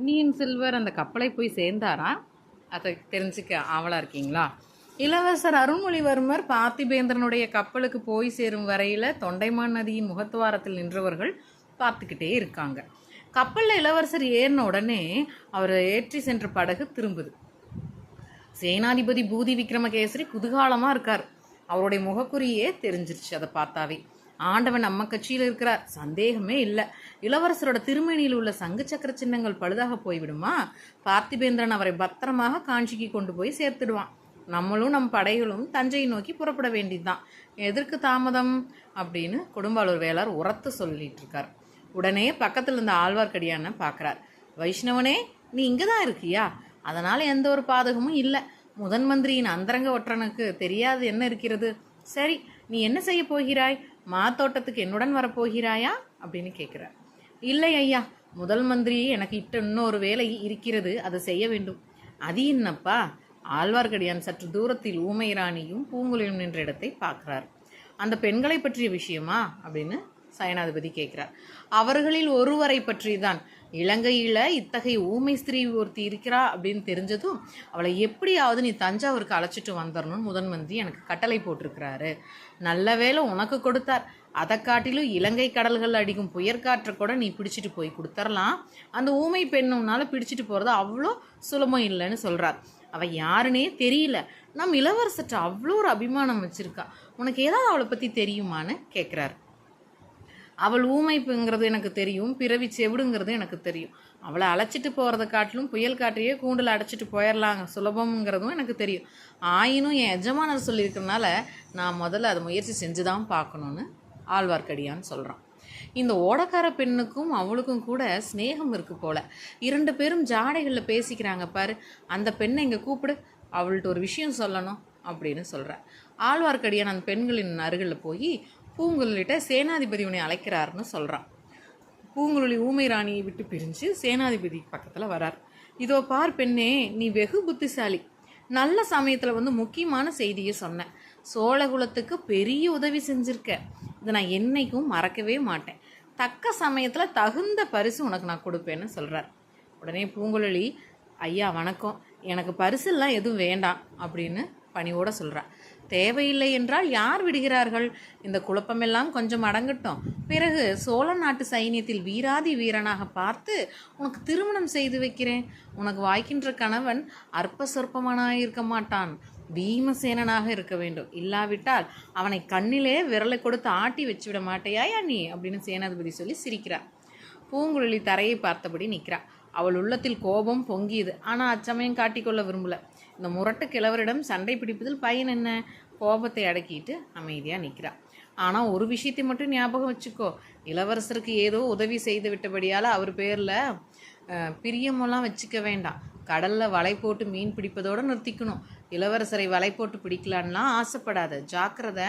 பொன்னியின் செல்வர் அந்த கப்பலை போய் சேர்ந்தாரா? அதை தெரிஞ்சுக்க ஆவலாக இருக்கீங்களா? இளவரசர் அருள்மொழிவர்மர் பார்த்திபேந்திரனுடைய கப்பலுக்கு போய் சேரும் வரையில் தொண்டைமான் நதியின் முகத்துவாரத்தில் நின்றவர்கள் பார்த்துக்கிட்டே இருக்காங்க. கப்பலில் இளவரசர் ஏறின உடனே அவர் ஏற்றி சென்ற படகு திரும்புது. சேனாதிபதி பூதி விக்ரமகேசரி குதூகாலமாக இருக்கார். அவருடைய முகக்குறியே தெரிஞ்சிருச்சு அதை பார்த்தாவே. ஆண்டவன் நம்ம கட்சியில் இருக்கிறார். சந்தேகமே இல்லை. இளவரசரோட திருமணியில் உள்ள சங்கு சக்கர சின்னங்கள் பழுதாக போய்விடுமா? பார்த்திபேந்திரன் அவரை பத்திரமாக காஞ்சிக்கு கொண்டு போய் சேர்த்துடுவான். நம்மளும் நம் படைகளும் தஞ்சையை நோக்கி புறப்பட வேண்டியதுதான். எதற்கு தாமதம்? அப்படின்னு கொடும்பாளூர் வேளார் உரத்து சொல்லிட்டு இருக்கார். உடனே பக்கத்தில் இருந்த ஆழ்வார்க்கடியான பார்க்குறார். வைஷ்ணவனே நீ இங்கே தான் இருக்கியா? அதனால் எந்த ஒரு பாதகமும் இல்லை. முதன் மந்திரியின் அந்தரங்க ஒற்றனுக்கு தெரியாது என்ன இருக்கிறது? சரி நீ என்ன செய்ய போகிறாய்? மாத்தோட்டத்துக்கு என்னுடன் வரப்போகிறாயா? அப்படின்னு கேட்குறார் இல்லை ஐயா முதல் மந்திரி எனக்கு இட்ட இன்னொரு வேலை இருக்கிறது அதை செய்ய வேண்டும். அது என்னப்பா? ஆழ்வார்க்கடியான் சற்று தூரத்தில் ஊமை ராணியும் பூங்குழியும் நின்ற இடத்தை பார்க்கிறார். அந்த பெண்களை பற்றிய விஷயமா? அப்படின்னு சயனாதிபதி கேட்கிறார். அவர்களில் ஒருவரை பற்றி தான் இலங்கையில் இத்தகைய ஊமை ஸ்திரீ ஒருத்தி இருக்கிறா அப்படின்னு தெரிஞ்சதும் அவளை எப்படியாவது நீ தஞ்சாவூருக்கு அழைச்சிட்டு வந்துடணும்னு முதன் மந்திரி எனக்கு கட்டளை போட்டிருக்கிறாரு. நல்ல வேளை உனக்கு கொடுத்தார். அதை காட்டிலும் இலங்கை கடல்கள் அடிக்கும் புயற்காற்றை கூட நீ பிடிச்சிட்டு போய் கொடுத்துர்லாம். அந்த ஊமை பெண்ணுனால பிடிச்சிட்டு போகிறது அவ்வளோ சுலபம் இல்லைன்னு சொல்கிறார் அவள் யாருன்னே தெரியல. நம் இளவரசற்ற அவ்வளோ ஒரு அபிமானம் வச்சுருக்கா. உனக்கு ஏதாவது அவளை பற்றி தெரியுமான்னு கேட்குறாரு. அவள் ஊமைப்புங்கிறது எனக்கு தெரியும் பிறவி செவிடுங்கிறது எனக்கு தெரியும். அவளை அழைச்சிட்டு போகிறத காட்டிலும் புயல் காட்டையே கூண்டில் அடைச்சிட்டு போயிடலாங்க சுலபம்ங்கிறதும் எனக்கு தெரியும். ஆயினும் என் எஜமானர் சொல்லியிருக்கிறனால நான் முதல்ல அதை முயற்சி செஞ்சு தான் பார்க்கணுன்னு ஆழ்வார்க்கடியான்னு சொல்கிறான் இந்த ஓடக்கார பெண்ணுக்கும் அவளுக்கும் கூட ஸ்நேகம் இருக்கு போல. இரண்டு பேரும் ஜாடைகளில் பேசிக்கிறாங்க பாரு அந்த பெண்ணை இங்கே கூப்பிடு அவள்கிட்ட ஒரு விஷயம் சொல்லணும் அப்படின்னு சொல்கிறார் ஆழ்வார்க்கடியான் அந்த பெண்களின் அருகில் போய் பூங்குழலிட்ட சேனாதிபதி உன்னை அழைக்கிறாருன்னு சொல்கிறான் பூங்குழலி ஊமை ராணியை விட்டு பிரிஞ்சு சேனாதிபதி பக்கத்தில் வரார். இதோ பார் பெண்ணே நீ வெகு புத்திசாலி. நல்ல சமயத்தில் வந்து முக்கியமான செய்தியை சொன்னேன் சோழகுலத்துக்கு பெரிய உதவி செஞ்சுருக்க. இதை நான் என்னைக்கும் மறக்கவே மாட்டேன். தக்க சமயத்தில் தகுந்த பரிசு உனக்கு நான் கொடுப்பேன்னு சொல்கிறார் உடனே பூங்குழலி ஐயா வணக்கம். எனக்கு பரிசெல்லாம் எதுவும் வேண்டாம் அப்படின்னு பணிவோட சொல்கிறா தேவையில்லை என்றால் யார் விடுகிறார்கள்? இந்த குழப்பமெல்லாம் கொஞ்சம் அடங்கட்டும். பிறகு சோழ நாட்டு சைனியத்தில் வீராதி வீரனாக பார்த்து உனக்கு திருமணம் செய்து வைக்கிறேன். உனக்கு வாய்க்கின்ற கணவன் அற்ப சொற்பமானாக இருக்க மாட்டான். பீமசேனனாக இருக்க வேண்டும். இல்லாவிட்டால் அவனை கண்ணிலே விரலை கொடுத்து ஆட்டி வச்சுவிட மாட்டேயா நீ? அப்படின்னு சேனாதிபதி சொல்லி சிரிக்கிறார். பூங்குழலி தரையை பார்த்தபடி நிற்கிறாள் அவள் உள்ளத்தில் கோபம் பொங்கியது. ஆனால் அச்சமயம் காட்டிக்கொள்ள விரும்பல. இந்த முரட்டு கிழவரிடம் சண்டை பிடிப்பதில் பயன் என்ன? கோபத்தை அடக்கிட்டு அமைதியாக நிற்கிறா ஆனால் ஒரு விஷயத்தை மட்டும் ஞாபகம் வச்சுக்கோ. இளவரசருக்கு ஏதோ உதவி செய்து விட்டபடியால் அவர் பேரில் பிரியமெல்லாம் வச்சுக்க வேண்டாம். கடலில் வலை போட்டு மீன் பிடிப்பதோடு நிறுத்திக்கணும். இளவரசரை வலை போட்டு பிடிக்கலான்லாம் ஆசைப்படாத. ஜாக்கிரதை.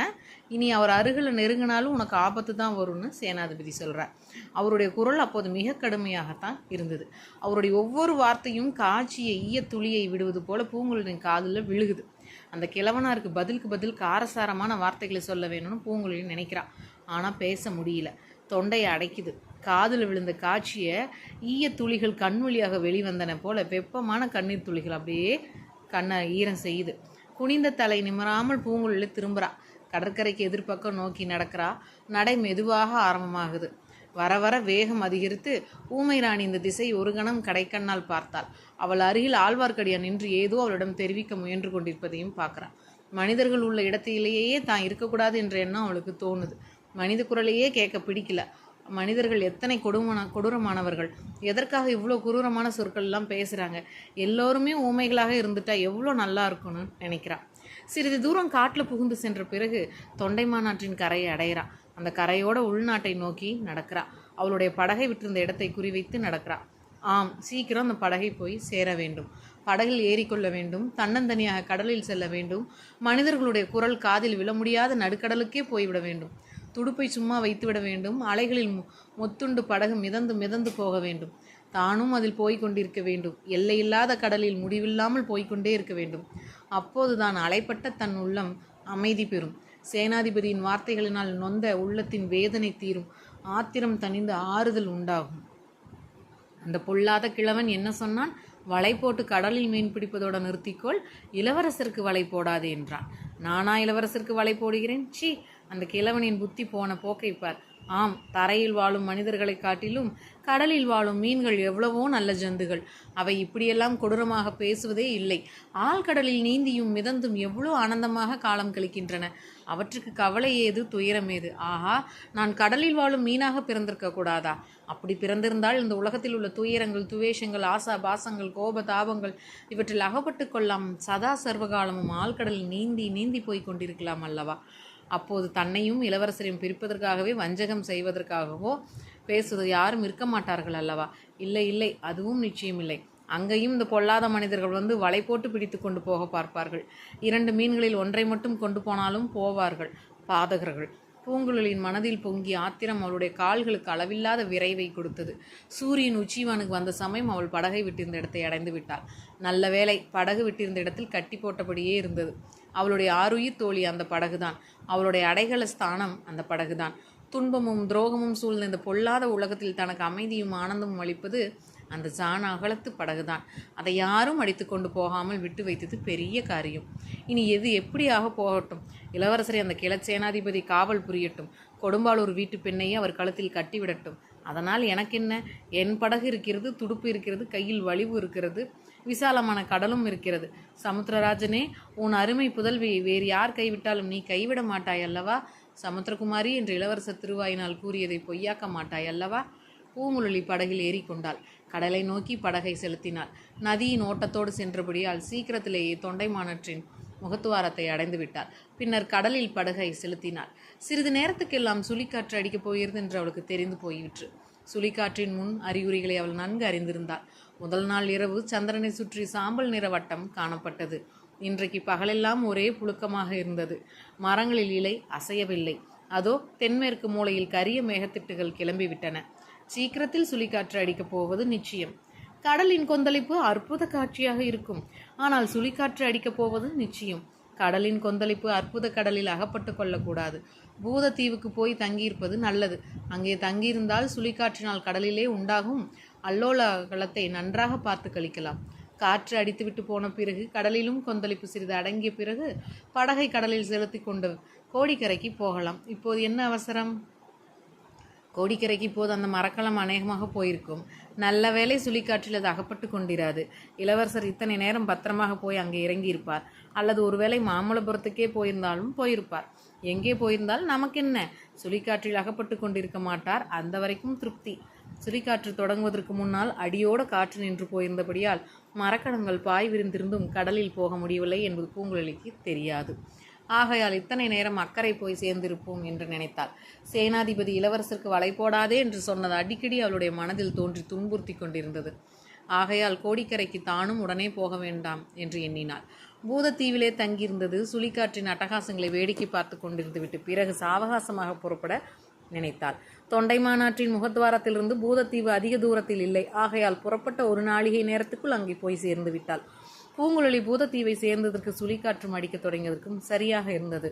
இனி அவர் அருகில் நெருங்கினாலும் உனக்கு ஆபத்து தான் வரும்னு சேனாதிபதி சொல்கிறார் அவருடைய குரல் அப்போது மிக கடுமையாகத்தான் இருந்தது. அவருடைய ஒவ்வொரு வார்த்தையும் காட்சியை ஈய துளியை விடுவது போல பூங்குழலின் காதில் விழுகுது. அந்த கிழவனாருக்கு பதிலுக்கு பதில் காரசாரமான வார்த்தைகளை சொல்ல வேணும்னு பூங்குழலி நினைக்கிறான் ஆனால் பேச முடியல. தொண்டையை அடைக்குது. காதில் விழுந்த காட்சியை ஈய துளிகள் கண் வழியாக வெளிவந்தன போல வெப்பமான கண்ணீர் துளிகள் அப்படியே கண்ணை ஈரம் செய்யுது. குனிந்த தலை நிமராமல் பூங்குழலி திரும்புகிறா கடற்கரைக்கு எதிர்பக்கம் நோக்கி நடக்கிறா. நடை மெதுவாக ஆரம்பமாகுது. வர வர வேகம் அதிகரித்து ஊமை ராணி இந்த திசை ஒரு கணம் கடைக்கண்ணால் பார்த்தாள். அவள் அருகில் ஆழ்வார்க்கடியான் நின்று ஏதோ அவளிடம் தெரிவிக்க முயன்று கொண்டிருப்பதையும் பார்க்குறான். மனிதர்கள் உள்ள இடத்திலேயே தான் இருக்கக்கூடாது என்ற எண்ணம் அவளுக்கு தோணுது. மனித குரலையே கேட்க பிடிக்கல. மனிதர்கள் எத்தனை கொடுமான கொடூரமானவர்கள். எதற்காக இவ்வளோ கொடூரமான சொற்கள் எல்லாம் பேசுகிறாங்க எல்லோருமே ஊமைகளாக இருந்துட்டா எவ்வளோ நல்லா இருக்கும்னு நினைக்கிறான். சிறிது தூரம் காட்டில் புகுந்து சென்ற பிறகு தொண்டைமாநாட்டின் கரையை அடையிறான் அந்த கரையோட உள்நாட்டை நோக்கி நடக்கிறா. அவளுடைய படகை விட்டிருந்த இடத்தை குறிவைத்து நடக்கிறா. ஆம் சீக்கிரம் அந்த படகை போய் சேர வேண்டும். படகில் ஏறிக்கொள்ள வேண்டும். தன்னந்தனியாக கடலில் செல்ல வேண்டும். மனிதர்களுடைய குரல் காதில் விழ முடியாத நடுக்கடலுக்கே போய்விட வேண்டும். துடுப்பை சும்மா வைத்துவிட வேண்டும். அலைகளில் மொத்துண்டு படகு மிதந்து மிதந்து போக வேண்டும். தானும் அதில் போய்க் கொண்டிருக்க வேண்டும். எல்லையில்லாத கடலில் முடிவில்லாமல் போய்க்கொண்டே இருக்க வேண்டும். அப்போதுதான் அலைப்பட்ட தன் உள்ளம் அமைதி பெறும். சேனாதிபதியின் வார்த்தைகளினால் நொந்த உள்ளத்தின் வேதனை தீரும். ஆத்திரம் தணிந்து ஆறுதல் உண்டாகும். அந்த பொல்லாத கிழவன் என்ன சொன்னான்? வலை போட்டு கடலில் மீன் பிடிப்பதோட நிறுத்திக்கொள். இளவரசருக்கு வலை போடாது என்றான். நானா இளவரசருக்கு வலை போடுகிறேன்? சீ அந்த கிழவனின் புத்தி போன போக்கை பார். ஆம் தரையில் வாழும் மனிதர்களை காட்டிலும் கடலில் வாழும் மீன்கள் எவ்வளவோ நல்ல ஜந்துகள். அவை இப்படியெல்லாம் கொடூரமாக பேசுவதே இல்லை. ஆழ்கடலில் நீந்தியும் மிதந்தும் எவ்வளோ ஆனந்தமாக காலம் கழிக்கின்றன. அவற்றுக்கு கவலை ஏது துயரம் ஏது? ஆஹா நான் கடலில் வாழும் மீனாக பிறந்திருக்க கூடாதா? அப்படி பிறந்திருந்தால் இந்த உலகத்தில் உள்ள துயரங்கள் துவேஷங்கள் ஆசா பாசங்கள் கோப தாபங்கள் இவற்றில் அகப்பட்டு கொள்ளாம் சதா சர்வகாலமும் ஆழ்கடலில் நீந்தி நீந்தி போய் கொண்டிருக்கலாம் அல்லவா? அப்போது தன்னையும் இளவரசரையும் பிரிப்பதற்காகவே வஞ்சகம் செய்வதற்காகவோ பேசுவது யாரும் இருக்க மாட்டார்கள் அல்லவா? இல்லை இல்லை அதுவும் நிச்சயமில்லை அங்கேயும் இந்த பொல்லாத மனிதர்கள் வந்து வலை போட்டு பிடித்து கொண்டு போக பார்ப்பார்கள். இரண்டு மீன்களில் ஒன்றை மட்டும் கொண்டு போனாலும் போவார்கள் பாதகர்கள். பூங்குழலின் மனதில் பொங்கி ஆத்திரம் அவளுடைய கால்களுக்கு அளவில்லாத விரைவை கொடுத்தது. சூரியன் உச்சிவானுக்கு வந்த சமயம் அவள் படகை விட்டிருந்த இடத்தை அடைந்து விட்டாள். நல்ல வேளை படகு விட்டிருந்த இடத்தில் கட்டி போட்டபடியே இருந்தது. அவளுடைய ஆறுயிர் தோழி அந்த படகுதான். அவளுடைய அடைகள ஸ்தானம் அந்த படகுதான். துன்பமும் துரோகமும் சூழ்ந்த இந்த பொல்லாத உலகத்தில் தனக்கு அமைதியும் ஆனந்தமும் அளிப்பது அந்த ஜான அகலத்து படகுதான். அதை யாரும் அடித்து கொண்டு போகாமல் விட்டு வைத்தது பெரிய காரியம். இனி எது எப்படியாக போகட்டும்? இளவரசரை அந்த கிளச்சேனாதிபதி காவல் புரியட்டும். கொடும்பாளூர் வீட்டு பெண்ணையே அவர் கழுத்தில் கட்டிவிடட்டும். அதனால் எனக்கு என்ன என் படகு இருக்கிறது துடுப்பு இருக்கிறது கையில் வலிவு இருக்கிறது. விசாலமான கடலும் இருக்கிறது. சமுத்திரராஜனே உன் அருமை புதல்வியை வேறு யார் கைவிட்டாலும் நீ கைவிட மாட்டாய் அல்லவா? சமுத்திரகுமாரி என்று இளவரசர் திருவாயினால் கூறியதை பொய்யாக்க மாட்டாய் அல்லவா? பூமுழலி படகில் ஏறிக்கொண்டாள். கடலை நோக்கி படகை செலுத்தினாள். நதியின் ஓட்டத்தோடு சென்றபடியால் சீக்கிரத்திலேயே தொண்டைமானற்றின் முகத்துவாரத்தை அடைந்து விட்டாள். பின்னர் கடலில் படகை செலுத்தினாள். சிறிது நேரத்துக்கெல்லாம் சுழிக்காற்று அடிக்கப் போகிறது என்று அவளுக்கு தெரிந்து போயிற்று சுழிக்காற்றின் முன் அறிகுறிகளை அவள் நன்கு அறிந்திருந்தாள். முதல் நாள் இரவு சந்திரனை சுற்றி சாம்பல் நிற வட்டம் காணப்பட்டது. இன்றைக்கு பகலெல்லாம் ஒரே புழுக்கமாக இருந்தது. மரங்களில் இலை அசையவில்லை. அதோ தென்மேற்கு மூலையில் கரிய மேகத்திட்டுகள் கிளம்பிவிட்டன. சீக்கிரத்தில் சுழிக்காற்று அடிக்கப் போவது நிச்சயம். கடலின் கொந்தளிப்பு அற்புத காட்சியாக இருக்கும். ஆனால் சுழிக்காற்று அடிக்கப் போவது நிச்சயம். கடலின் கொந்தளிப்பு அற்புத கடலில் அகப்பட்டு கொள்ளக்கூடாது பூதத்தீவுக்கு போய் தங்கியிருப்பது நல்லது. அங்கே தங்கியிருந்தால் சுழிக்காற்றினால் கடலிலே உண்டாகும் அல்லோலகலத்தை நன்றாக பார்த்து கழிக்கலாம். காற்று அடித்துவிட்டு போன பிறகு கடலிலும் கொந்தளிப்பு சிறிது அடங்கிய பிறகு படகை கடலில் செலுத்தி கொண்டு கோடிக்கரைக்கு போகலாம். இப்போது என்ன அவசரம்? கோடிக்கரைக்கு இப்போது அந்த மரக்கலம் அநேகமாக போயிருக்கும். நல்ல வேலை சுழிக்காற்றில் அது அகப்பட்டு கொண்டிராது. இளவரசர் இத்தனை நேரம் பத்திரமாக போய் அங்கே இறங்கியிருப்பார். அல்லது ஒருவேளை மாமல்லபுரத்துக்கே போயிருந்தாலும் போயிருப்பார். எங்கே போயிருந்தால் நமக்கு என்ன சுழிக்காற்றில் அகப்பட்டு கொண்டிருக்க மாட்டார். அந்த வரைக்கும் திருப்தி. சுழிக்காற்று தொடங்குவதற்கு முன்னால் அடியோட காற்று நின்று போயிருந்தபடியால் மரக்கணங்கள் பாய் விரிந்திருந்தும் கடலில் போக முடியவில்லை என்பது பூங்குழலிக்கு தெரியாது. ஆகையால் இத்தனை நேரம் அக்கறை போய் சேர்ந்திருப்போம் என்று நினைத்தாள். சேனாதிபதி இளவரசருக்கு வலை போடாதே என்று சொன்னது அடிக்கடி அவளுடைய மனதில் தோன்றி துன்புறுத்தி கொண்டிருந்தது. ஆகையால் கோடிக்கரைக்கு தானும் உடனே போக வேண்டாம் என்று எண்ணினாள். பூதத்தீவிலே தங்கியிருந்தது சுழிக்காற்றின் அட்டகாசங்களை வேடிக்கை பார்த்து கொண்டிருந்து விட்டு பிறகு சாவகாசமாக புறப்பட நினைத்தாள். தொண்டை மாநாட்டின் முகத்வாரத்திலிருந்து பூதத்தீவு அதிக தூரத்தில் இல்லை. ஆகையால் புறப்பட்ட ஒரு நாளிகை நேரத்துக்குள் அங்கே போய் சேர்ந்து விட்டாள். பூங்குழலி பூதத்தீவை சேர்ந்ததற்கு சுழிக்காற்றும் அடிக்கத் தொடங்கியதற்கும் சரியாக இருந்தது.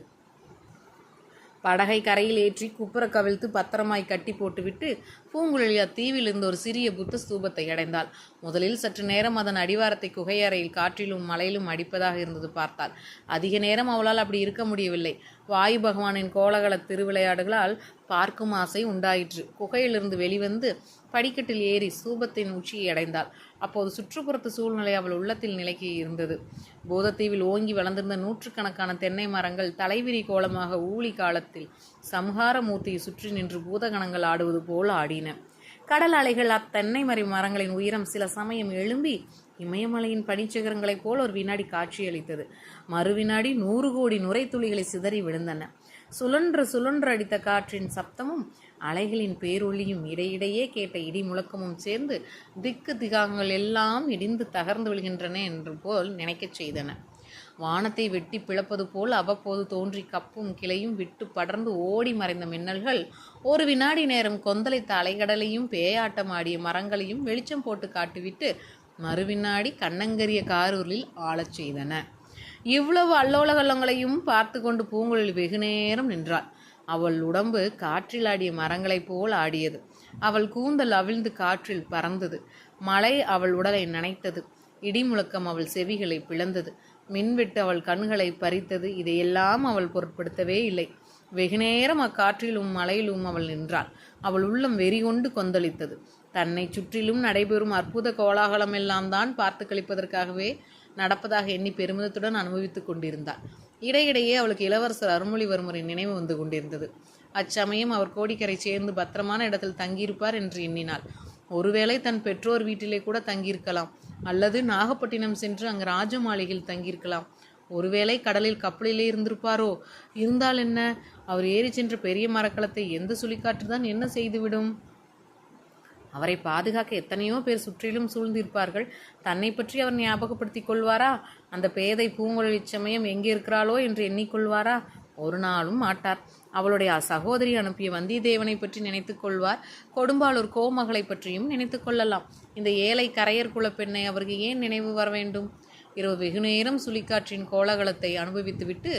படகை கரையில் ஏற்றி குப்புற கவிழ்த்து பத்திரமாய் கட்டி போட்டுவிட்டு பூங்குழலி அத்தீவில் இருந்த ஒரு சிறிய புத்த ஸ்தூபத்தை அடைந்தாள். முதலில் சற்று நேரம் அதன் அடிவாரத்தை குகையறையில் காற்றிலும் மலையிலும் அடிப்பதாக இருந்தது பார்த்தாள். அதிக நேரம் அவளால் அப்படி இருக்க முடியவில்லை. வாயு பகவானின் கோலகல திருவிளையாடுகளால் பார்க்கும் ஆசை உண்டாயிற்று. குகையிலிருந்து வெளிவந்து படிக்கட்டில் ஏறி சூபத்தின் உச்சியை அடைந்தாள். அப்போது சுற்றுப்புறத்து சூழ்நிலை அவள் உள்ளத்தில் நிலைக்கி இருந்தது. போதத்தீவில் ஓங்கி வளர்ந்திருந்த நூற்றுக்கணக்கான தென்னை மரங்கள் தலைவிரி கோலமாக ஊழி காலத்தில் சம்ஹார மூர்த்தியை சுற்றி நின்று பூதகணங்கள் ஆடுவது போல் ஆடின. கடல் அலைகள் அத்தென்னை மறை மரங்களின் உயரம் சில சமயம் எழும்பி இமயமலையின் பனிச்சிகரங்களைப் போல் ஒரு வினாடி காட்சியளித்தது. மறு வினாடி நூறு கோடி நுரை துளிகளை சிதறி விழுந்தன. சுழன்று சுழன்று அடித்த காற்றின் சப்தமும் அலைகளின் பேரொளியும் இடையிடையே கேட்ட இடி முழக்கமும் சேர்ந்து திக்கு திகாங்கள் எல்லாம் இடிந்து தகர்ந்து விழுகின்றன என்று போல் நினைக்கச் செய்தன. வானத்தை வெட்டி பிளப்பது போல் அவ்வப்போது தோன்றி கப்பும் கிளையும் விட்டு படர்ந்து ஓடி மறைந்த மின்னல்கள் ஒரு வினாடி நேரம் கொந்தளித்த அலைகடலையும் பேயாட்டம் ஆடிய மரங்களையும் வெளிச்சம் போட்டு காட்டிவிட்டு மறுவினாடி கண்ணங்கரிய காரூரில் ஆளச் செய்தன. இவ்வளவு அல்லோலகல்லங்களையும் பார்த்து கொண்டு பூங்குழலி வெகு நேரம் நின்றாள். அவள் உடம்பு காற்றில் ஆடிய மரங்களைப் போல் ஆடியது. அவள் கூந்தல் அவிழ்ந்து காற்றில் பறந்தது. மழை அவள் உடலை நனைத்தது. இடி முழக்கம் அவள் செவிகளை பிளந்தது. மின்வெட்டு அவள் கண்களை பறித்தது. இதையெல்லாம் அவள் பொருட்படுத்தவே இல்லை. வெகுநேரம் அக்காற்றிலும் மலையிலும் அவள் நின்றாள். அவள் உள்ளம் வெறிகொண்டு கொந்தளித்தது. தன்னை சுற்றிலும் நடைபெறும் அற்புத கோலாகலம் எல்லாம் தான் பார்த்து கழிப்பதற்காகவே நடப்பதாக எண்ணி பெருமிதத்துடன் அனுபவித்துக் கொண்டிருந்தாள். இடையிடையே அவளுக்கு இளவரசர் அருள்மொழிவர்மரின் நினைவு வந்து கொண்டிருந்தது. அச்சமயம் அவர் கோடிக்கரை சேர்ந்து பத்திரமான இடத்தில் தங்கியிருப்பார் என்று எண்ணினாள். ஒருவேளை தன் பெற்றோர் வீட்டிலே கூட தங்கியிருக்கலாம். அல்லது நாகப்பட்டினம் சென்று அங்கு ராஜ மாளிகையில் தங்கியிருக்கலாம். ஒருவேளை கடலில் கப்பலிலே இருந்திருப்பாரோ? இருந்தால் என்ன? அவர் ஏறி சென்ற பெரிய மரக்கலத்தை எந்த சுழிக்காற்று தான் என்ன செய்துவிடும்? அவரை பாதுகாக்க எத்தனையோ பேர் சுற்றிலும் சூழ்ந்திருப்பார்கள். தன்னை பற்றி அவர் ஞாபகப்படுத்திக் கொள்வாரா? அந்த பேதை பூங்குழலி சமயம் எங்கே இருக்கிறாளோ என்று எண்ணிக்கொள்வாரா ஒரு நாளும் மாட்டார். அவளுடைய சகோதரி அனுப்பிய வந்தியத்தேவனை பற்றி நினைத்துக் கொள்வார். கொடும்பாளூர் கோமகளை பற்றியும் நினைத்துக் கொள்ளலாம். இந்த ஏழை கரையர் குல பெண்ணை அவருக்கு ஏன் நினைவு வர வேண்டும்? இரவு வெகுநேரம் சுழிக்காற்றின் கோலாகலத்தை அனுபவித்துவிட்டு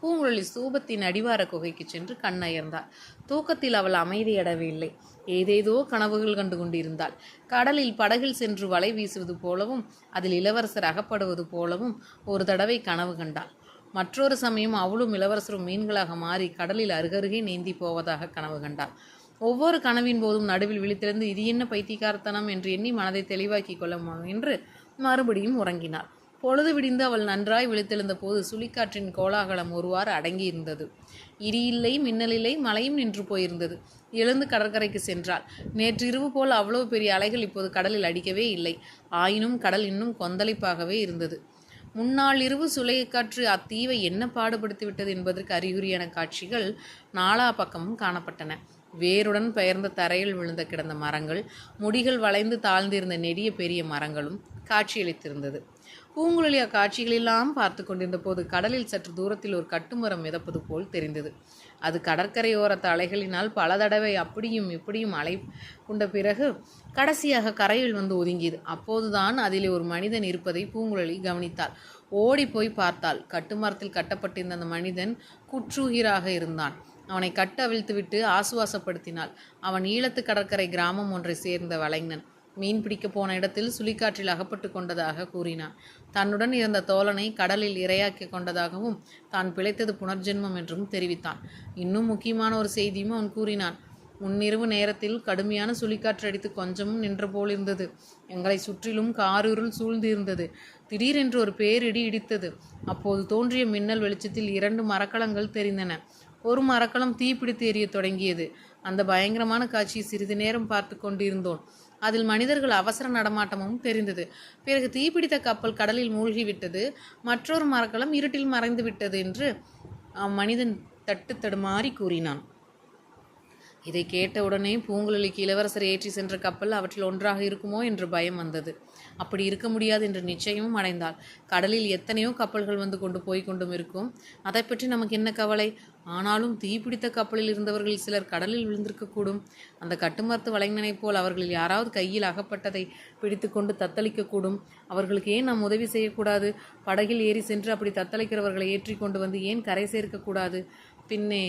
பூங்குழலி சூபத்தின் அடிவார குகைக்கு சென்று கண்ணயர்ந்தாள். தூக்கத்தில் அவள் அமைதியடவே இல்லை. ஏதேதோ கனவுகள் கண்டு கொண்டிருந்தாள். கடலில் படகில் சென்று வலை வீசுவது போலவும் அதில் இளவரசர் அகப்படுவது போலவும் ஒரு தடவை கனவு கண்டாள். மற்றொரு சமயம் அவளும் இளவரசரும் மீன்களாக மாறி கடலில் அருகருகே நீந்தி போவதாக கனவு கண்டாள். ஒவ்வொரு கனவின் போதும் நடுவில் விழித்திருந்து இது என்ன பைத்தியக்காரத்தனம்? என்று எண்ணி மனதை தெளிவாக்கி கொள்ள என்று மறுபடியும் உறங்கினாள். பொழுது விடிந்து அவள் நன்றாய் விழித்தெழுந்த போது சுழிக்காற்றின் கோலாகலம் ஒருவாறு அடங்கியிருந்தது. இடியில்லை மின்னலில்லை மழையும் நின்று போயிருந்தது. எழுந்து கடற்கரைக்கு சென்றாள். நேற்றிரவு போல் அவ்வளவு பெரிய அலைகள் இப்போது கடலில் அடிக்கவே இல்லை. ஆயினும் கடல் இன்னும் கொந்தளிப்பாகவே இருந்தது. முன்னாள் இரவு சுளைக்காற்று அத்தீவை என்ன பாடுபடுத்திவிட்டது என்பதற்கு அறிகுறியான காட்சிகள் நாலா பக்கமும் காணப்பட்டன. வேருடன் பெயர்ந்த தரையில் விழுந்த கிடந்த மரங்கள் முடிகள் வளைந்து தாழ்ந்திருந்த நெடிய பெரிய மரங்களும் காட்சியளித்திருந்தது. பூங்குழலி அக்காட்சிகளெல்லாம் பார்த்து கொண்டிருந்த போது கடலில் சற்று தூரத்தில் ஒரு கட்டுமரம் மிதப்பது போல் தெரிந்தது. அது கடற்கரையோரத்த அலைகளினால் பல தடவை அப்படியும் இப்படியும் அலை கொண்ட பிறகு கடைசியாக கரையில் வந்து ஒதுங்கியது. அப்போதுதான் அதில் ஒரு மனிதன் இருப்பதை பூங்குழலி கவனித்தாள். ஓடி போய் பார்த்தாள். கட்டுமரத்தில் கட்டப்பட்டிருந்த அந்த மனிதன் குற்றுகிராக இருந்தான். அவனை கட்டு அவிழ்த்துவிட்டு ஆசுவாசப்படுத்தினாள். அவன் ஈழத்து கடற்கரை கிராமம் ஒன்றை சேர்ந்த வலைஞன் மீன் பிடிக்க போன இடத்தில் சுழிக்காற்றில் அகப்பட்டு கொண்டதாக கூறினான் தன்னுடன் இருந்த தோழனை கடலில் இரையாக்கி கொண்டதாகவும் தான் பிழைத்தது புனர்ஜென்மம் என்றும் தெரிவித்தான். இன்னும் முக்கியமான ஒரு செய்தியும் அவன் கூறினான். முன்னிரவு நேரத்தில் கடுமையான சுழிக்காற்று அடித்து கொஞ்சமும் நின்ற போலிருந்தது. எங்களை சுற்றிலும் காரிருள் சூழ்ந்திருந்தது. திடீரென்று ஒரு பேரிடி இடித்தது. அப்போது தோன்றிய மின்னல் வெளிச்சத்தில் இரண்டு மரக்கலங்கள் தெரிந்தன. ஒரு மரக்கலம் தீப்பிடித்து எரிய தொடங்கியது. அந்த பயங்கரமான காட்சியை சிறிது நேரம் பார்த்து கொண்டிருந்தோன் அதில் மனிதர்கள் அவசர நடமாட்டமும் தெரிந்தது. பிறகு தீப்பிடித்த கப்பல் கடலில் மூழ்கிவிட்டது. மற்றொரு மரக்கலம் இருட்டில் மறைந்து விட்டது என்று அம்மனிதன் தட்டு தடுமாறி கூறினான். இதை கேட்டவுடனே பூங்குழலிக்கு இளவரசர் ஏற்றி சென்ற கப்பல் அவற்றில் ஒன்றாக இருக்குமோ என்று பயம் வந்தது. அப்படி இருக்க முடியாது என்று நிச்சயமும் அடைந்தாள். கடலில் எத்தனையோ கப்பல்கள் வந்து கொண்டு போய் கொண்டும் இருக்கும். அதை பற்றி நமக்கு என்ன கவலை? ஆனாலும் தீப்பிடித்த கப்பலில் இருந்தவர்கள் சிலர் கடலில் விழுந்திருக்கக்கூடும். அந்த கட்டுமரத்து வலைஞனைப் போல் அவர்களில் யாராவது கையில் அகப்பட்டதை பிடித்து கொண்டு தத்தளிக்கக்கூடும். அவர்களுக்கு ஏன் நாம் உதவி செய்யக்கூடாது? படகில் ஏறி சென்று அப்படி தத்தளிக்கிறவர்களை ஏற்றி கொண்டு வந்து ஏன் கரை சேர்க்கக்கூடாது? பின்னே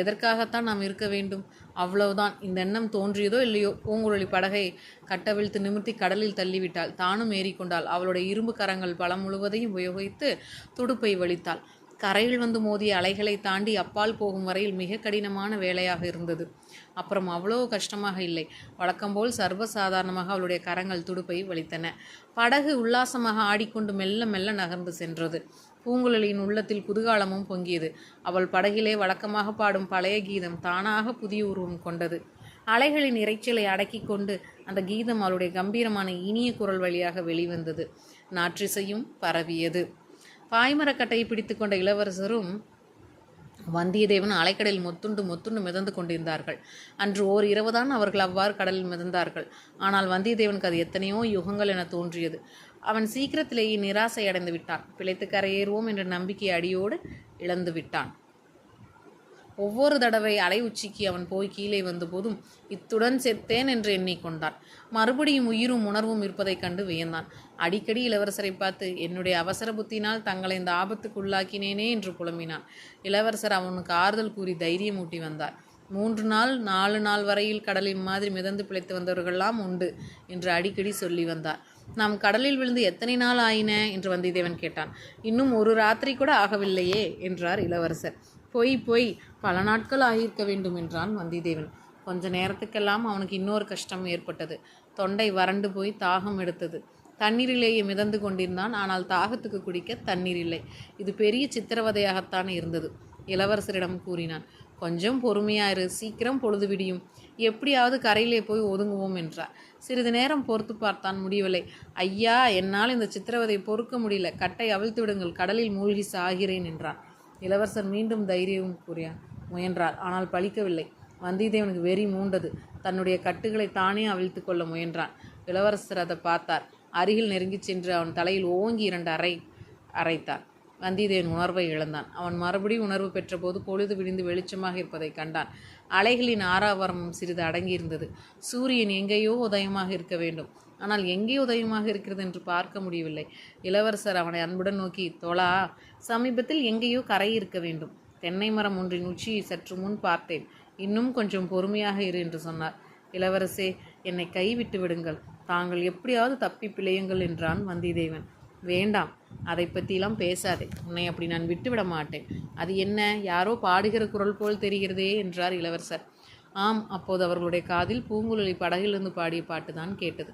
எதற்காகத்தான் நாம் இருக்க வேண்டும்? அவ்வளவுதான். இந்த எண்ணம் தோன்றியதோ இல்லையோ? பூங்குழலி படகை கட்டவிழ்த்து நிமிர்த்தி கடலில் தள்ளிவிட்டாள். தானும் ஏறிக்கொண்டாள். அவளுடைய இரும்பு கரங்கள் பலம் முழுவதையும் உபயோகித்து துடுப்பை வலித்தாள். கரையில் வந்து மோதிய அலைகளை தாண்டி அப்பால் போகும் வரையில் மிக கடினமான வேலையாக இருந்தது. அப்புறம் அவ்வளோ கஷ்டமாக இல்லை. வழக்கம்போல் சர்வசாதாரணமாக அவளுடைய கரங்கள் துடுப்பை வலித்தன. படகு உல்லாசமாக ஆடிக்கொண்டு மெல்ல மெல்ல நகர்ந்து சென்றது. பூங்குழலியின் உள்ளத்தில் குதூகாலமும் பொங்கியது. அவள் படகிலே வழக்கமாக பாடும் பழைய கீதம் தானாக புதிய உருவம் கொண்டது. அலைகளின் இறைச்சலை அடக்கி கொண்டு அந்த கீதம் அவளுடைய கம்பீரமான இனிய குரல் வழியாக வெளிவந்தது. நாற்றிசையும் பரவியது. பாய்மரக்கட்டையை பிடித்து கொண்ட இளவரசரும் வந்தியத்தேவன் அலைக்கடலில் மொத்துண்டு மொத்துண்டு மிதந்து கொண்டிருந்தார்கள். அன்று ஓர் இரவுதான் அவர்கள் அவ்வாறு கடலில் மிதந்தார்கள். ஆனால் வந்தியத்தேவனுக்கு அது எத்தனையோ யுகங்கள் என தோன்றியது. அவன் சீக்கிரத்திலேயே நிராசை அடைந்து விட்டான். பிழைத்து கரையேறுவோம் என்ற நம்பிக்கை அடியோடு இழந்து விட்டான். ஒவ்வொரு தடவை அலை உச்சிக்கு அவன் போய் கீழே வந்தபோதும் இத்துடன் செத்தேன் என்று எண்ணிக்கொண்டான் மறுபடியும் உயிரும் உணர்வும் இருப்பதைக் கண்டு வியந்தான். அடிக்கடி இளவரசரை பார்த்து என்னுடைய அவசர புத்தினால் தங்களை இந்த ஆபத்துக்கு உள்ளாக்கினேனே என்று புலம்பினான். இளவரசர் அவனுக்கு ஆறுதல் கூறி தைரியமூட்டி வந்தார். மூன்று நாள் நாலு நாள் வரையில் கடலின் மாதிரி மிதந்து பிழைத்து வந்தவர்கள்லாம் உண்டு என்று அடிக்கடி சொல்லி வந்தார். நாம் கடலில் விழுந்து எத்தனை நாள் ஆயின? என்று வந்தியத்தேவன் கேட்டான். இன்னும் ஒரு ராத்திரி கூட ஆகவில்லையே என்றார் இளவரசர். பொய் பொய் பல நாட்கள் ஆகியிருக்க வேண்டும் என்றான் வந்திதேவன். கொஞ்ச நேரத்துக்கெல்லாம் அவனுக்கு இன்னொரு கஷ்டம் ஏற்பட்டது. தொண்டை வறண்டு போய் தாகம் எடுத்தது. தண்ணீரிலேயே மிதந்து கொண்டிருந்தான். ஆனால் தாகத்துக்கு குடிக்க தண்ணீர் இல்லை. இது பெரிய சித்திரவதையாகத்தான் இருந்தது இளவரசரிடம் கூறினான். கொஞ்சம் பொறுமையாயிரு சீக்கிரம் பொழுது விடியும். எப்படியாவது கரையிலே போய் ஒதுங்குவோம் என்றார். சிறிது நேரம் பொறுத்து பார்த்தான். முடியவில்லை. ஐயா என்னால் இந்த சித்திரவதை பொறுக்க முடியல. கட்டை அவிழ்த்து விடுங்கள். கடலில் மூழ்கி சாகிறேன் என்றான். இளவரசர் மீண்டும் தைரியமும் கூறிய முயன்றார். ஆனால் பழிக்கவில்லை. வந்தியத்தேவனுக்கு வெறி மூண்டது. தன்னுடைய கட்டுகளை தானே அவிழ்த்து கொள்ள முயன்றான். இளவரசர் அதை பார்த்தார். அருகில் நெருங்கிச் சென்று அவன் தலையில் ஓங்கி இரண்டு அறை அரைத்தார் வந்தியத்தேவன் உணர்வை இழந்தான். அவன் மறுபடியும் உணர்வு பெற்றபோது பொழுது விடிந்து வெளிச்சமாக இருப்பதை கண்டான். அலைகளின் ஆறாவரமும் சிறிது அடங்கியிருந்தது. சூரியன் எங்கேயோ உதயமாக இருக்க வேண்டும். ஆனால் எங்கே உதயமாக இருக்கிறது என்று பார்க்க முடியவில்லை. இளவரசர் அவனை அன்புடன் நோக்கி தோழா சமீபத்தில் எங்கேயோ கரை இருக்க வேண்டும். தென்னை மரம் ஒன்றின் உச்சியை சற்று முன் பார்த்தேன். இன்னும் கொஞ்சம் பொறுமையாக இரு என்று சொன்னார். இளவரசே என்னை கைவிட்டு விடுங்கள். தாங்கள் எப்படியாவது தப்பி பிழையுங்கள் என்றான் வந்தியத்தேவன். வேண்டாம் அதை பற்றிலாம் பேசாதே. உன்னை அப்படி நான் விட்டுவிட மாட்டேன். அது என்ன யாரோ பாடுகிற குரல் போல் தெரிகிறதே என்றார் இளவரசர். ஆம் அப்போது அவர்களுடைய காதில் பூங்குழலி படகிலிருந்து பாடிய பாட்டுதான் கேட்டது.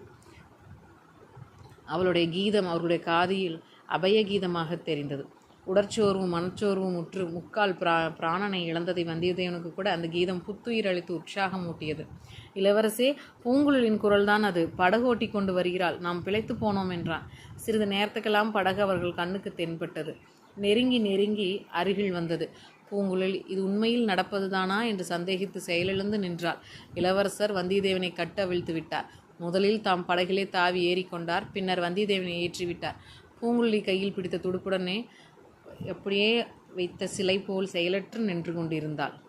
அவளுடைய கீதம் அவர்களுடைய காதியில் அபய கீதமாக தெரிந்தது. உடற்சோர்வும் மனச்சோர்வும் முற்று முக்கால் பிரா பிராணனை இழந்ததை வந்தியத்தேவனுக்கு கூட அந்த கீதம் புத்துயிர் அளித்து உற்சாகம் ஊட்டியது. இளவரசே பூங்குழலின் குரல்தான் அது. படகு ஓட்டி கொண்டு வருகிறாள். நாம் பிழைத்து போனோம் என்றான். சிறிது நேரத்துக்கெல்லாம் படகு அவர்கள் கண்ணுக்கு தென்பட்டது. நெருங்கி நெருங்கி அருகில் வந்தது. பூங்குழலி இது உண்மையில் நடப்பதுதானா என்று சந்தேகித்து செயலிழந்து நின்றாள். இளவரசர் வந்தியத்தேவனை கட்ட அவிழ்த்து விட்டார். முதலில் தாம் படகிலே தாவி ஏறிக்கொண்டார். பின்னர் வந்தியத்தேவனை ஏற்றிவிட்டார். பூங்குழலி கையில் பிடித்த துடுப்புடனே அப்படியே வைத்த சிலை போல் செயலற்று நின்று கொண்டிருந்தாள்.